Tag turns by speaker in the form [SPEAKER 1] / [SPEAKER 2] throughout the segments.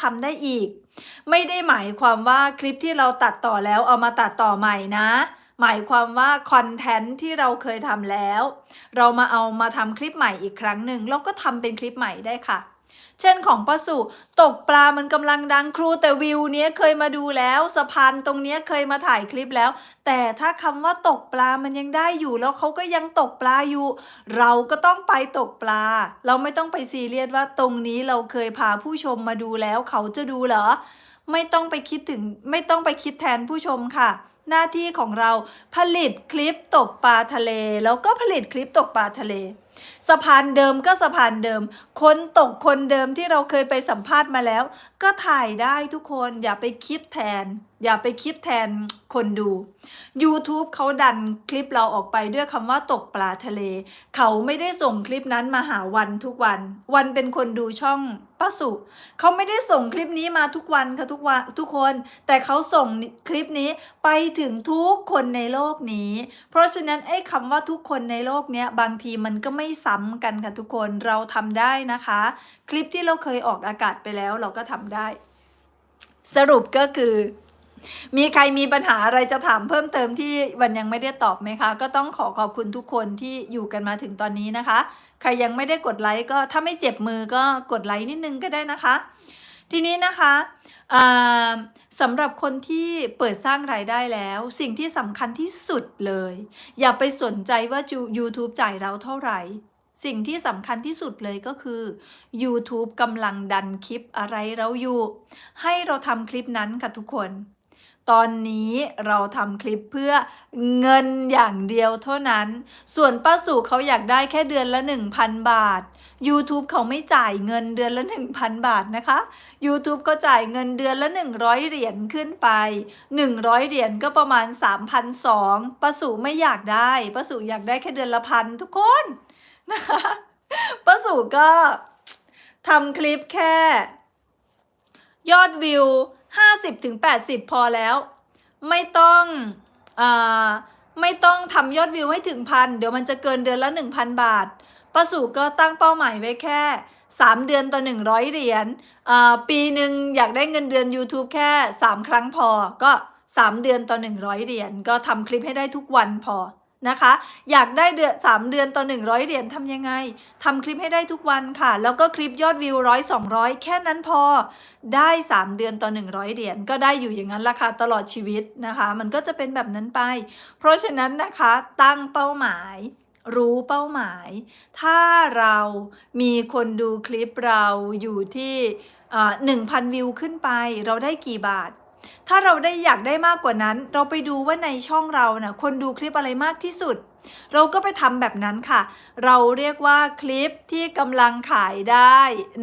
[SPEAKER 1] ทำได้อีก ไม่ได้หมายความว่าคลิปที่เราตัดต่อแล้วเอามาตัดต่อใหม่นะ หมายความว่าคอนเทนต์ที่เราเคยทำแล้ว เรามาเอามาทำคลิปใหม่อีกครั้งหนึ่งแล้วก็ทำเป็นคลิปใหม่ได้ค่ะ เช่นของป้าสุตกปลามันกำลังดังครูแต่วิวเนี้ยเคยมาดูแล้วสะพานตรงเนี้ยเคยมาถ่ายคลิปแล้ว แต่ถ้าคำว่าตกปลามันยังได้อยู่แล้วเขาก็ยังตกปลาอยู่ เราก็ต้องไปตกปลา เราไม่ต้องไปซีเรียสว่าตรงนี้เราเคยพาผู้ชมมาดูแล้ว เขาจะดูเหรอ ไม่ต้องไปคิดถึงไม่ต้องไปคิดแทนผู้ชมค่ะหน้าที่ของเราผลิตคลิปตกปลาทะเล แล้วก็ผลิตคลิปตกปลาทะเลสะพานเดิมก็สะพานเดิม คนตกคนเดิมที่เราเคยไปสัมภาษณ์มาแล้ว ก็ถ่ายได้ทุกคนอย่าไปคิดแทน อย่าไปคิดแทนคนดู YouTube เขาดันคลิปเราออกไปด้วยคำว่าตกปลาทะเล เขาไม่ได้ส่งคลิปนั้นมาหาวันทุกวัน วันเป็นคนดูช่องป้าสุเขาไม่ได้ส่งคลิปนี้มาทุกวันค่ะทุกวันทุกคน แต่เขาส่งคลิปนี้ไปถึงทุกคนในโลกนี้ เพราะฉะนั้นไอ้คำว่าทุกคนในโลกเนี้ยบางทีมันก็ไม่ไม่ซ้ำกันค่ะทุกคนเราทำได้นะคะ คลิปที่เราเคยออกอากาศไปแล้วเราก็ทำได้ สรุปก็คือ มีใครมีปัญหาอะไรจะถามเพิ่มเติมที่วันยังไม่ได้ตอบไหมคะ ก็ต้องขอขอบคุณทุกคนที่อยู่กันมาถึงตอนนี้นะคะ ใครยังไม่ได้กดไลค์ก็ถ้าไม่เจ็บมือก็กดไลค์นิดนึงก็ได้นะคะ ทีนี้นะคะสำหรับคนที่เปิดสร้างรายได้แล้ว สิ่งที่สำคัญที่สุดเลย อย่าไปสนใจว่า YouTube จ่ายเราเท่าไหร่ สิ่งที่สำคัญที่สุดเลยก็คือ YouTube กำลังดันคลิปอะไรเราอยู่ ให้เราทำคลิปนั้นค่ะทุกคน ตอนนี้เราทำคลิปเพื่อเงินอย่างเดียวเท่านั้น ส่วนป้าสู่เขาอยากได้แค่เดือนละ 1,000 บาท YouTube เขาไม่จ่ายเงินเดือนละ 1,000 บาทนะคะ YouTube ก็จ่ายเงินเดือนละ 100 เหรียญขึ้นไป 100 เหรียญก็ประมาณ 3,200ป้าสู่ไม่อยากได้ป้าสู่อยากได้แค่เดือนละพันทุกคนนะคะป้าสู่ก็ทำคลิปแค่ ยอดวิว 50ถึง80 พอแล้ว ไม่ต้องอไม่ต้องทำยอดวิวให้ถึงพันเดี๋ยวมันจะเกินเดือนละ 1,000 บาทป้าสู่ก็ตั้งเป้าหมายไว้แค่ 3 เดือนต่อ 100 เหรียญปีหนึ่งอยากได้เงินเดือน YouTube แค่ 3 ครั้งพอก็ 3 เดือนต่อ 100 เหรียญก็ทำคลิปให้ได้ทุกวันพอ นะคะ อยากได้เดือน3เดือนต่อ 100 เหรียญทำยังไงทำคลิปให้ได้ทุกวันค่ะ แล้วก็คลิปยอดวิวร้อยสองร้อยแค่นั้นพอได้ 3 เดือนต่อ 100 เหรียญก็ได้อยู่อย่างนั้นราคาตลอดชีวิตนะคะ มันก็จะเป็นแบบนั้นไป เพราะฉะนั้นนะคะตั้งเป้าหมายรู้เป้าหมาย ถ้าเรามีคนดูคลิปเราอยู่ที่หนึ่งพันวิวขึ้นไป เราได้กี่บาท ถ้าเราได้อยากได้มากกว่านั้น เราไปดูว่าในช่องเรานะ่ะคนดูคลิปอะไรมากที่สุด เราก็ไปทำแบบนั้นค่ะ เราเรียกว่าคลิปที่กำลังขายได้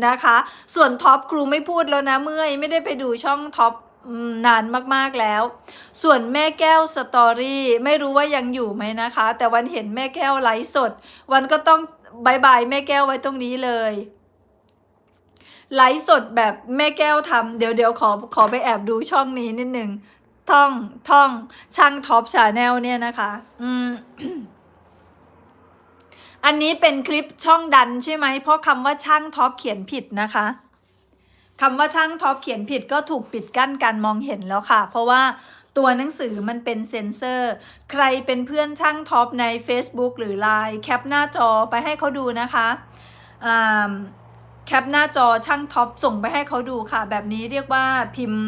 [SPEAKER 1] นะคะ ส่วนท็อปครูไม่พูดแล้วนะเมื่อยไม่ได้ไปดูช่องท็อปนานมากๆแล้ว ส่วนแม่แก้วสตอรี่ไม่รู้ว่ายังอยู่ไหมนะคะ แต่วันเห็นแม่แก้วไลฟ์สด วันก็ต้องบายบายแม่แก้วไว้ตรงนี้เลย ไลฟ์สดแบบแม่แก้วทำเดี๋ยวเดี๋ยวขอขอไปแอบดูช่องนี้นิดนึงท่องท่องช่างท็อปชาแนลเนี่ยนะคะ อืมอันนี้เป็นคลิปช่องดันใช่ไหม เพราะคำว่าช่างท็อปเขียนผิดนะคะคำว่าช่างท็อปเขียนผิดก็ถูกปิดกั้นการมองเห็นแล้วค่ะ เพราะว่าตัวหนังสือมันเป็นเซ็นเซอร์ ใครเป็นเพื่อนช่างท็อปใน Facebook หรือ Line แคปหน้าจอไปให้เขาดูนะคะอ่า แคปหน้าจอช่างท็อปส่งไปให้เขาดูค่ะ แบบนี้เรียกว่าพิมพ์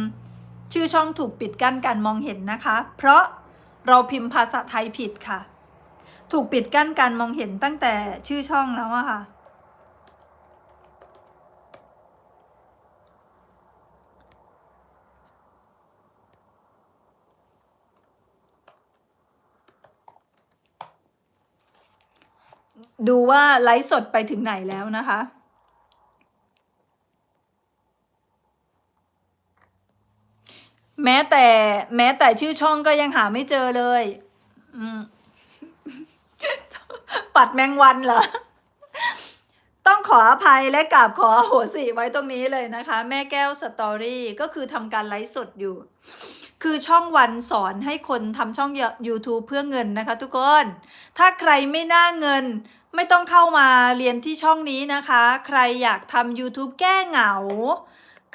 [SPEAKER 1] ชื่อช่องถูกปิดกั้นการมองเห็นนะคะ เพราะเราพิมพ์ภาษาไทยผิดค่ะ ถูกปิดกั้นการมองเห็นตั้งแต่ชื่อช่องแล้วอะค่ะดูว่าไลฟ์สดไปถึงไหนแล้วนะคะ แม้แต่ แม้แต่ชื่อช่องก็ยังหาไม่เจอเลย อืม ปัดแมงวันเหรอ ต้องขออภัยและกราบขออโหสิไว้ตรงนี้เลยนะคะ แม่แก้วสตอรี่ก็คือทำการไลฟ์สดอยู่ คือช่องวันสอนให้คนทำช่อง YouTube เพื่อเงินนะคะ ทุกคน ถ้าใครไม่น่าเงิน ไม่ต้องเข้ามาเรียนที่ช่องนี้นะคะ ใครอยากทำ YouTube แก้เหงา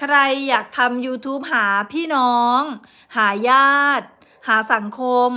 [SPEAKER 1] ใครอยากทำ YouTube หาพี่น้อง หาญาติ หาสังคม